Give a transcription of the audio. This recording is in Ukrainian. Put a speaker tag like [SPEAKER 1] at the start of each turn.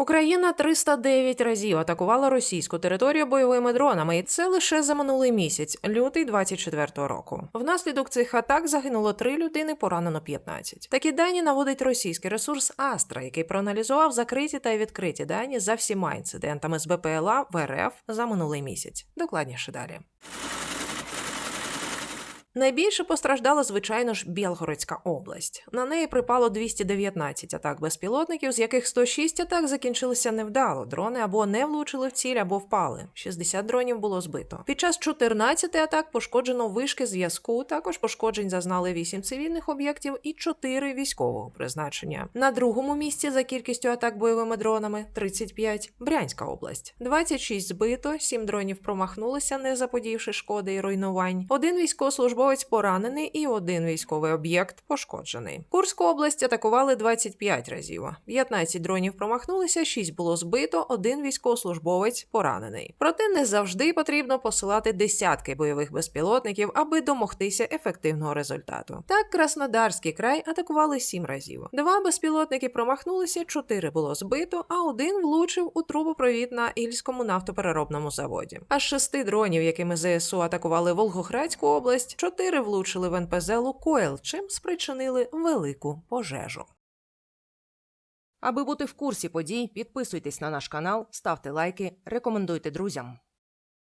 [SPEAKER 1] Україна 309 разів атакувала російську територію бойовими дронами, і це лише за минулий місяць, лютий 24-го року. Внаслідок цих атак загинуло 3 людини, поранено 15. Такі дані наводить російський ресурс Астра, який проаналізував закриті та відкриті дані за всіма інцидентами з БПЛА в РФ за минулий місяць. Докладніше далі. Найбільше постраждала, звичайно ж, Білгородська область. На неї припало 219 атак безпілотників, з яких 106 атак закінчилися невдало. Дрони або не влучили в ціль, або впали. 60 дронів було збито. Під час 14 атак пошкоджено вишки зв'язку. Також пошкоджень зазнали 8 цивільних об'єктів і 4 військового призначення. На другому місці за кількістю атак бойовими дронами 35 Брянська область. 26 збито, 7 дронів промахнулися, не заподівши шкоди і руйнувань. Один військовослужбовець поранений і один військовий об'єкт пошкоджений. Курську область атакували 25 разів. 15 дронів промахнулися, 6 було збито, один військовослужбовець поранений. Проте не завжди потрібно посилати десятки бойових безпілотників, аби домогтися ефективного результату. Так, Краснодарський край атакували 7 разів. Два безпілотники промахнулися, 4 було збито, а один влучив у трубопровід на Ільському нафтопереробному заводі. А з шести дронів, якими ЗСУ атакували Волгоградську область, чотири влучили в НПЗ Лукойл, чим спричинили велику пожежу. Аби бути в курсі подій, підписуйтесь на наш канал, ставте лайки, рекомендуйте друзям.